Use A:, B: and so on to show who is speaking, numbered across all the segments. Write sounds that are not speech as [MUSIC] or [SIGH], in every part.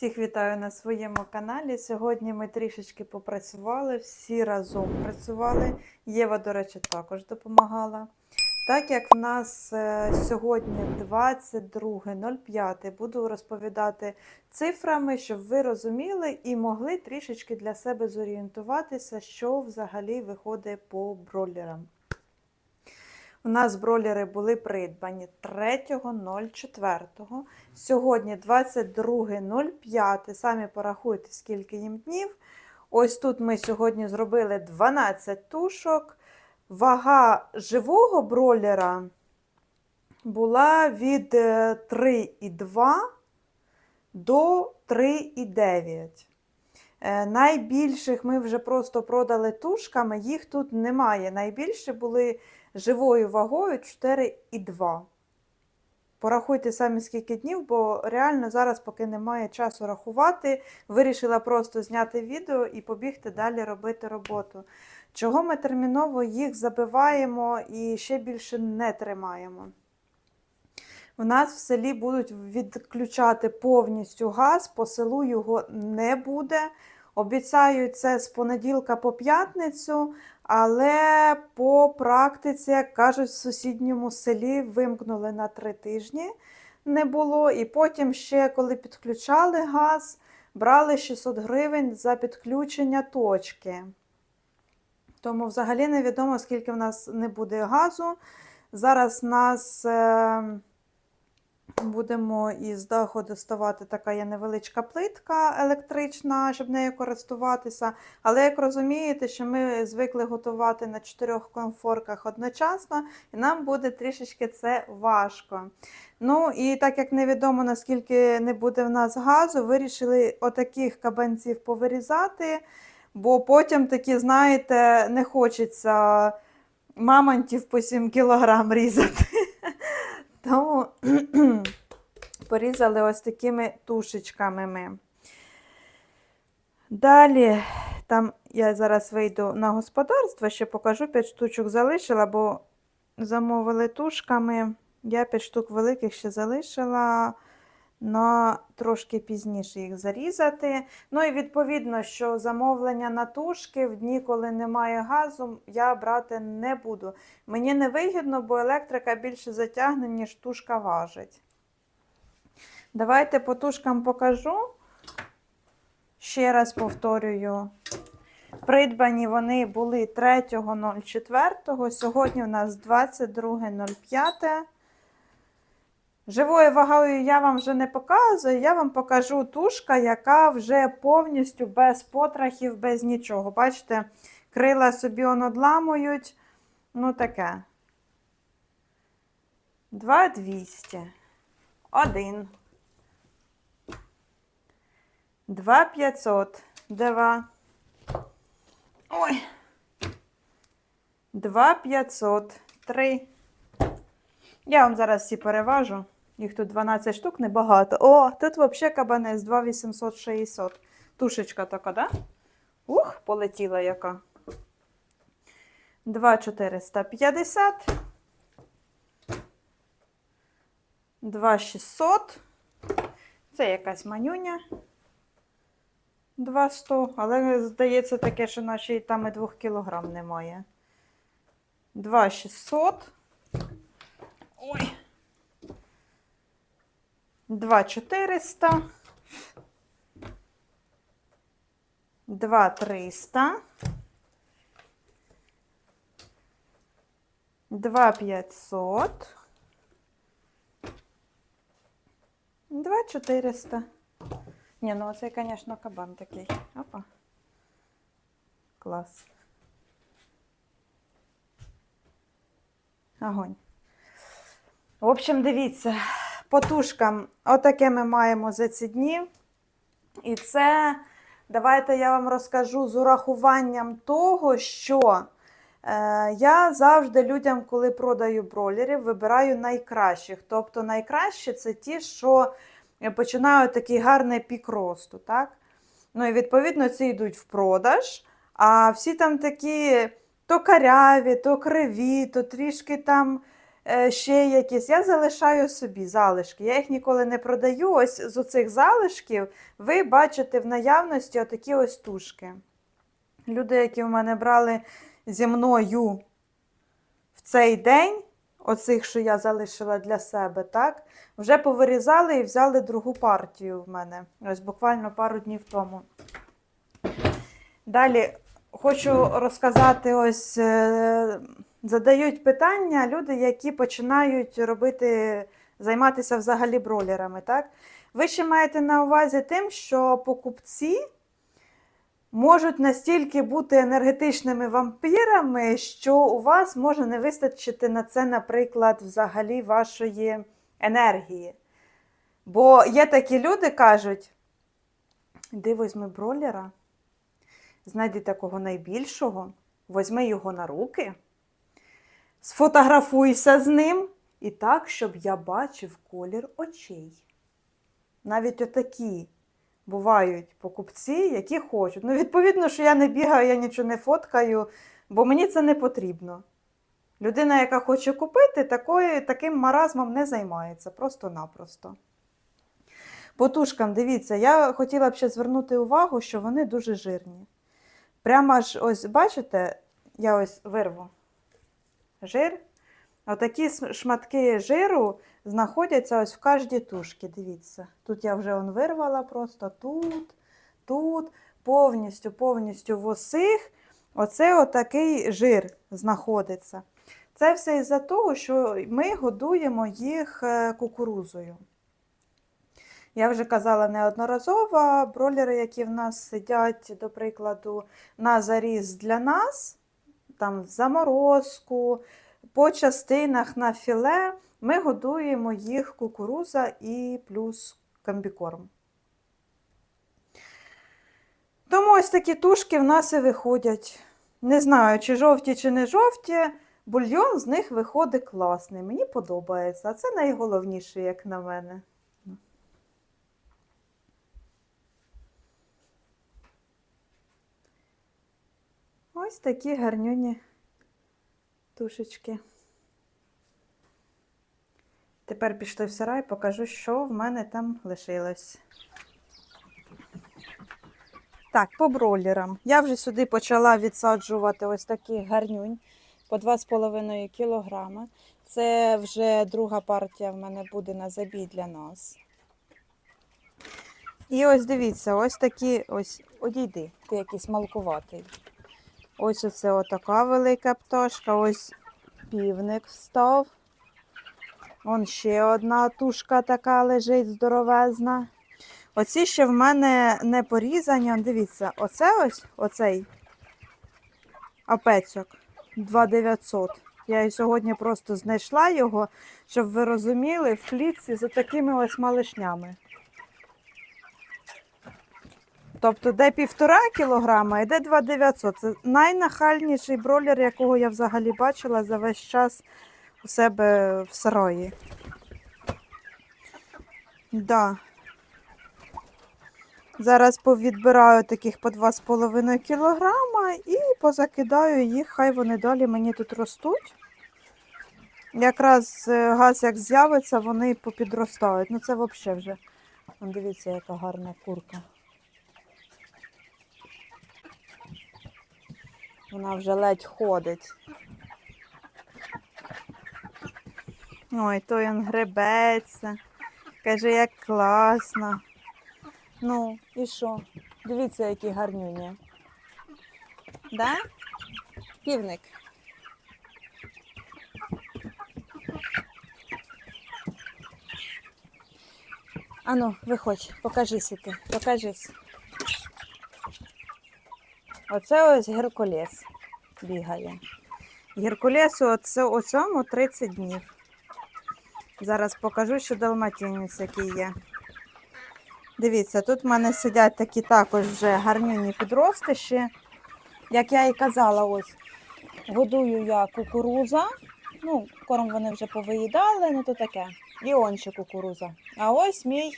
A: Всіх вітаю на своєму каналі. Сьогодні ми трішечки попрацювали, всі разом працювали. Єва, до речі, також допомагала. Так як в нас е, сьогодні 22.05, буду розповідати цифрами, щоб ви розуміли і могли трішечки для себе зорієнтуватися, що взагалі виходить по бролерам. У нас бролери були придбані 3.04. Сьогодні 22.05. Самі порахуйте, скільки їм днів. Ось тут ми сьогодні зробили 12 тушок. Вага живого бролера була від е, 3,2 до 3,9. Е, Найбільших ми вже просто продали тушками, їх тут немає. Найбільші були живою вагою 4,2. Порахуйте самі скільки днів, бо реально зараз, поки немає часу рахувати, вирішила просто зняти відео і побігти далі робити роботу. Чого ми терміново їх забиваємо і ще більше не тримаємо? У нас в селі будуть відключати повністю газ, по селу його не буде. Обіцяють це з понеділка по п'ятницю, але по практиці, як кажуть, в сусідньому селі вимкнули на три тижні. Не було. І потім ще, коли підключали газ, брали 600 гривень за підключення точки. Тому взагалі невідомо, скільки в нас не буде газу. Зараз нас. Е Будемо із даху доставати така є невеличка плитка електрична, щоб нею користуватися. Але як розумієте, що ми звикли готувати на чотирьох конфорках одночасно, і нам буде трішечки це важко. Ну і так як невідомо, наскільки не буде в нас газу, вирішили отаких кабанців повирізати, бо потім такі, знаєте, не хочеться мамонтів по 7 кілограм різати. Тому [CLEARS THROAT] порізали ось такими тушечками ми. Далі, там я зараз вийду на господарство, ще покажу 5 штучок залишила, бо замовили тушками. Я 5 штук великих ще залишила, на трошки пізніше їх зарізати. Ну і відповідно, що замовлення на тушки в дні, коли немає газу, я брати не буду. Мені не вигідно, бо електрика більше затягне, ніж тушка важить. Давайте по тушкам покажу. Ще раз повторюю. Придбані вони були 3.04. Сьогодні у нас 22.05. Живою вагою я вам вже не показую, я вам покажу тушка, яка вже повністю без потрахів, без нічого. Бачите, крила собі он одламують. Ну таке. 2200. Один. 2500. Два. Ой. 2500. Три. Я вам зараз всі переважу. Їх тут 12 штук, небагато. О, тут взагалі кабанець 2860. Тушечка така, да? Ух, полетіла яка. 2450. 2600. Це якась манюня. 200, але здається таке, що наші там і 2 кілограм немає. 2600. Ой. 2400. 2300. 2500. 2400. Ні, ну оцей, звісно, кабан такий. Опа. Клас. Огонь. В общем, дивіться, по тушкам, отаке ми маємо за ці дні. І це, давайте я вам розкажу з урахуванням того, що е, я завжди людям, коли продаю бролерів, вибираю найкращих. Тобто найкращі це ті, що починають такий гарний пік росту. так? Ну і відповідно ці йдуть в продаж. А всі там такі то каряві, то криві, то трішки там ще якісь, я залишаю собі залишки. Я їх ніколи не продаю. Ось з оцих залишків ви бачите в наявності отакі ось тушки. Люди, які в мене брали зі мною в цей день, оцих, що я залишила для себе, так, вже повирізали і взяли другу партію в мене. Ось буквально пару днів тому. Далі хочу розказати: ось е, задають питання люди, які починають робити, займатися взагалі бролерами. Так? Ви ще маєте на увазі тим, що покупці можуть настільки бути енергетичними вампірами, що у вас може не вистачити на це, наприклад, взагалі вашої енергії. Бо є такі люди, кажуть: іди візьми бролера, знайди такого найбільшого, візьми його на руки, сфотографуйся з ним і так, щоб я бачив колір очей. Навіть отакі бувають покупці, які хочуть. Ну, відповідно, що я не бігаю, я нічого не фоткаю, бо мені це не потрібно. Людина, яка хоче купити, такою, таким маразмом не займається, просто-напросто. По тушкам, дивіться, я хотіла б ще звернути увагу, що вони дуже жирні. Прямо аж ось, бачите, я ось вирву жир. Отакі шматки жиру знаходяться ось в кожній тушці. Дивіться. Тут я вже он вирвала просто тут, тут, повністю, повністю в усіх. Оце отакий жир знаходиться. Це все із-за того, що ми годуємо їх е, кукурузою. Я вже казала неодноразово, бролери, які в нас сидять, до прикладу, на заріз для нас, там в заморозку, по частинах на філе, ми годуємо їх кукуруза і плюс комбікорм. Тому ось такі тушки в нас і виходять. Не знаю, чи жовті, чи не жовті. Бульйон з них виходить класний. Мені подобається. А це найголовніше, як на мене. Ось такі гарнюні тушечки. Тепер пішли в сарай, покажу, що в мене там лишилось. Так, по бройлерам. Я вже сюди почала відсаджувати ось таких гарнюнь по 2,5 кг. Це вже друга партія в мене буде на забій для нас. І ось дивіться, ось такі, ось, одійди, ти якийсь малкуватий. Ось оце отака велика пташка, ось півник встав. Вон ще одна тушка така лежить здоровезна. Оці ще в мене не порізані. Дивіться, оце ось оцей апецьок 2900. Я і сьогодні просто знайшла його, щоб ви розуміли, в клітці з такими ось малишнями. Тобто, де півтора кілограма і де 2900. Це найнахальніший бролер, якого я взагалі бачила за весь час у себе в сараї. Да. Зараз повідбираю таких по 2,5 кілограма і позакидаю їх, хай вони далі мені тут ростуть. Якраз е, газ як з'явиться, вони попідростають. Ну це взагалі вже. Дивіться, яка гарна курка. Вона вже ледь ходить. Ой, той він гребеться. Каже, як класно. Ну, і що? Дивіться, які гарнюні. Да? Півник. Ану, виходь, покажися ти, покажись. Оце ось Геркулес бігає. Геркулесу оце, у цьому 30 днів. Зараз покажу, що далматинець який є. Дивіться, тут в мене сидять такі також вже гарнюні підростиші. Як я і казала, ось годую я кукуруза. Ну, корм вони вже повиїдали, ну то таке. І он ще кукуруза. А ось мій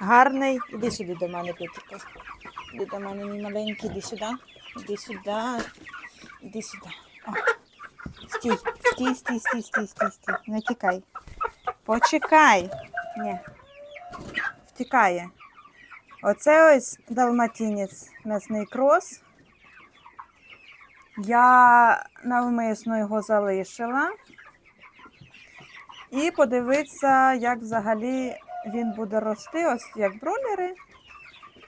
A: гарний. Іди сюди до мене, Петіка. Іди до мене, мій маленький, іди сюди. Іди сюди. Іди сюди. О. Стій, стій, стій, стій, стій, стій, стій. Не тікай. Почекай. Ні. Втікає. Оце ось далматінець м'ясний крос. Я навмисно його залишила. І подивитися, як взагалі він буде рости, ось як бролери,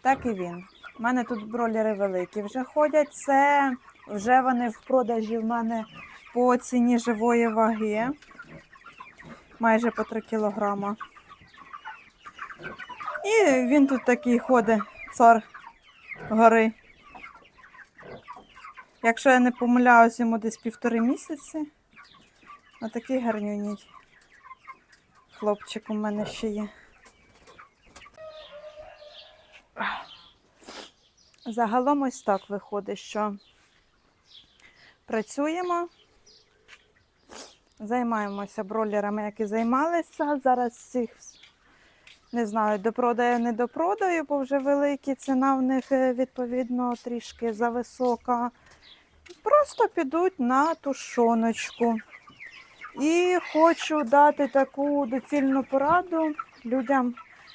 A: так і він. У мене тут бролери великі вже ходять. Це вже вони в продажі в мене по ціні живої ваги. Майже по 3 кілограма. І він тут такий ходить, цар гори. Якщо я не помиляюсь, йому десь півтори місяці. Отакий гарнюній хлопчик у мене ще є. Загалом ось так виходить, що працюємо, займаємося бролерами, як і займалися. Зараз цих не знаю, допродаю, не допродаю, бо вже великі ціна в них е, відповідно трішки зависока. Просто підуть на тушоночку. І хочу дати таку доцільну пораду людям,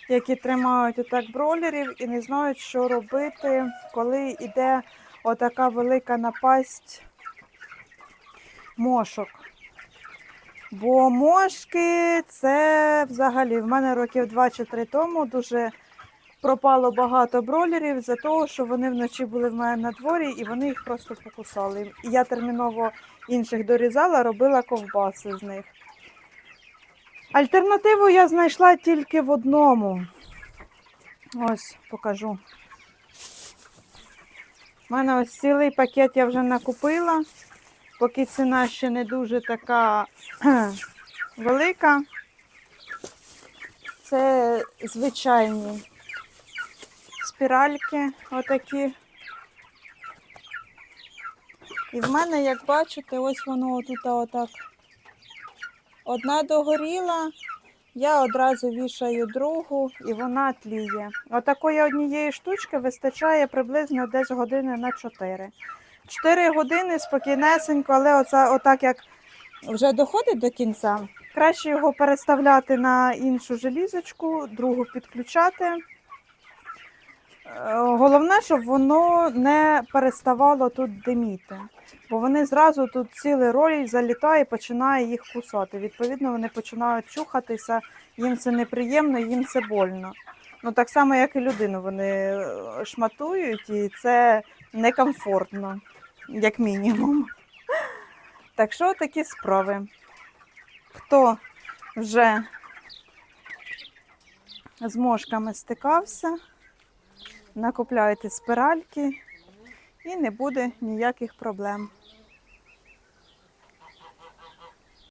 A: які тримають отак бролерів і не знають, що робити, коли йде отака велика напасть мошок. Бо мошки це взагалі в мене років 2 чи 3 тому дуже пропало багато бролерів за того, що вони вночі були в мене на дворі і вони їх просто покусали. І я терміново інших дорізала, робила ковбаси з них. Альтернативу я знайшла тільки в одному. Ось покажу. У мене ось цілий пакет я вже накупила, поки ціна ще не дуже така [CLEARS THROAT] велика. Це звичайні спіральки отакі. І в мене, як бачите, ось воно отут отак. Одна догоріла, я одразу вішаю другу і вона тліє. Отакої однієї штучки вистачає приблизно десь години на 4. 4 години спокійнесенько, але оце, отак як вже доходить до кінця, краще його переставляти на іншу желізочку, другу підключати. Головне, щоб воно не переставало тут диміти. Бо вони зразу тут цілий роль залітає і починає їх кусати. Відповідно, вони починають чухатися, їм це неприємно, їм це больно. Ну так само, як і людину, вони е, шматують, і це некомфортно, як мінімум. Так що такі справи. Хто вже з мошками стикався, накупляйте спиральки і не буде ніяких проблем.